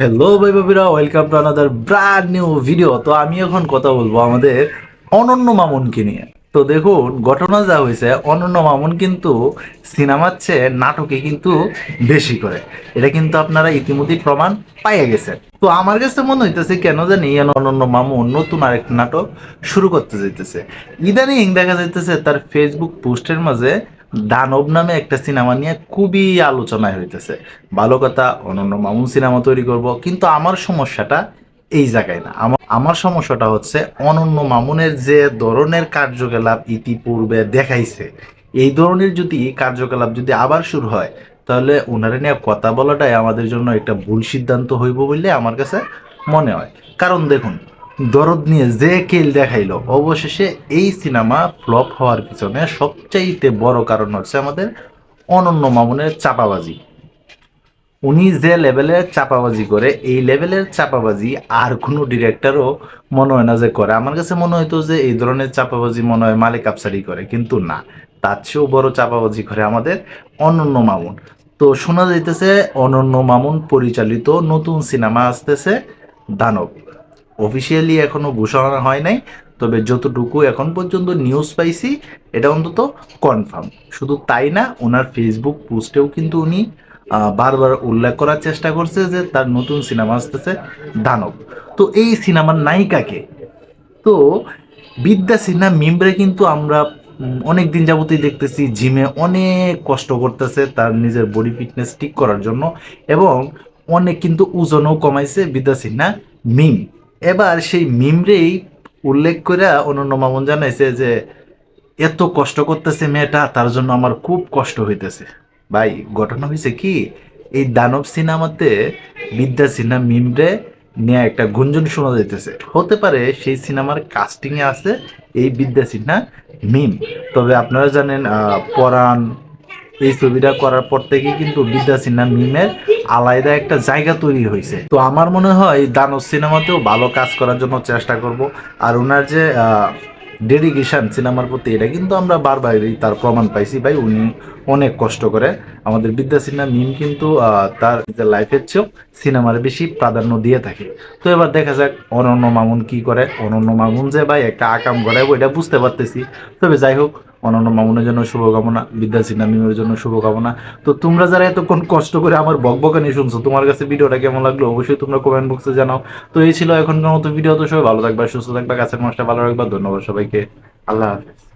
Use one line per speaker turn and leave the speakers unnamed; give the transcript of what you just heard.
Hello ভাই welcome to another brand new video তো আমি এখন কথা বলব আমাদের অনন্য মামুনকে নিয়ে। তো দেখুন, ঘটনা যা হয়েছে, অনন্য মামুন কিন্তু সিনেমার চেয়ে নাটকে কিন্তু বেশি করে। এটা কিন্তু আপনারা ইতিমধ্যেই প্রমাণ পাইয়ে গেছেন। তো আমার কাছে মনে হইতেছে, কেন জানি অনন্য মামুন নতুন আরেকটা নাটক শুরু করতে যাইতেছে। ইদানিং দেখা যাইতেছে, তার ফেসবুক পোস্টের মাঝে দানব নামে একটা সিনেমা নিয়ে খুবই আলোচনায় হইতেছে। ভালো কথা, অনন্য মামুন সিনেমা তৈরি করব, কিন্তু আমার সমস্যাটা এই জায়গায় না। আমার আমার সমস্যাটা হচ্ছে অনন্য মামুনের যে ধরনের কার্যকলাপ ইতিপূর্বে দেখাইছে, এই ধরনের যদি কার্যকলাপ যদি আবার শুরু হয়, তাহলে ওনারা নিয়ে কথা বলাটাই আমাদের জন্য একটা ভুল সিদ্ধান্ত হইব বলে আমার কাছে মনে হয়। কারণ দেখুন দরদ নিয়ে যে কেল দেখাইলো, অবশেষে এই সিনেমা ফ্লপ হওয়ার পিছনে সবচাইতে বড় কারণ হচ্ছে আমাদের অনন্য মামুনের চাপাবাজি। উনি যে লেভেলের চাপাবাজি করে, এই লেভেলের চাপাবাজি আর কোনো ডিরেক্টরও মনে হয় না যে করে। আমার কাছে মনে হইতো যে এই ধরনের চাপাবাজি মনে হয় মালিক আফসারি করে, কিন্তু না। তার চেয়েও বড় চাপাবাজি করে আমাদের অনন্য মামুন। তো শোনা যাইতেছে অনন্য মামুন পরিচালিত নতুন সিনেমা আসতেছে দানব। অফিসিয়ালি এখনও ঘোষণা হয় নাই, তবে যতটুকু এখন পর্যন্ত নিউজ পাইছি, এটা অন্তত কনফার্ম শুধু তাই না, ওনার ফেসবুক পোস্টেও কিন্তু উনি বারবার উল্লেখ করার চেষ্টা করছে যে তার নতুন সিনেমা আসতেছে দানব। তো এই সিনেমার নায়িকাকে? তো বিদ্যা সিনহা মিমরে কিন্তু আমরা অনেক দিন যাবতই দেখতেছি, জিমে অনেক কষ্ট করতেছে তার নিজের বডি ফিটনেস ঠিক করার জন্য এবং অনেক কিন্তু ওজনও কমাইছে বিদ্যা সিনহা মিম এবার সেই মিমরেই উল্লেখ করে অনন্য মামুন জানাইছে যে, এত কষ্ট করতেছে মেয়েটা, তার জন্য আমার খুব কষ্ট হইতেছে। ভাই, ঘটনা হয়েছে কি, এই দানব সিনেমাতে বিদ্যা সিনহা মিমরে নিয়ে একটা গুঞ্জন শোনা যাইতেছে। হতে পারে সেই সিনেমার কাস্টিংয়ে আছে এই বিদ্যা সিনহা মিম। তবে আপনারা জানেন পরাণ এই ছবিটা করার পর থেকে কিন্তু বিদ্যা সিনহা মিমের আলাদা একটা জায়গা তৈরি হয়েছে। তো আমার মনে হয় দানব সিনেমাতেও ভালো কাজ করার জন্য চেষ্টা করব। আর ওনার যে ডেডিকেশন সিনেমার প্রতি, এটা কিন্তু আমরা বারবারই তার প্রমাণ পাইছি ভাই, উনি অনেক কষ্ট করে। আমাদের বিদ্যা সিনহা মিম কিন্তু তার লাইফের চেয়েও সিনেমার বেশি প্রাধান্য দিয়ে থাকে। তো এবার দেখা যাক অনন্য মামুন কি করে। অনন্য মামুন যে ভাই একটা আকাম করে ওইটা বুঝতে পারতেছি। তবে যাই হোক অনন্য মামুনের জন্য শুভকামনা বিদ্যা সিনহা জন্য শুভকামনা। তো তোমরা যারা এতক্ষণ কষ্ট করে আমার বকবকানি শুনছো, তোমার কাছে ভিডিওটা কেমন লাগল অবশ্যই তোমরা কমেন্ট বক্সে জানাও। তো এই ছিল এখনকার মতো ভিডিও, তো সবাই ভালো থাকবে, সুস্থ থাকবে, কাছের মানুষটা ভালো রাখবে, ধন্যবাদ সবাইকে। আল্লাহ হাফেজ।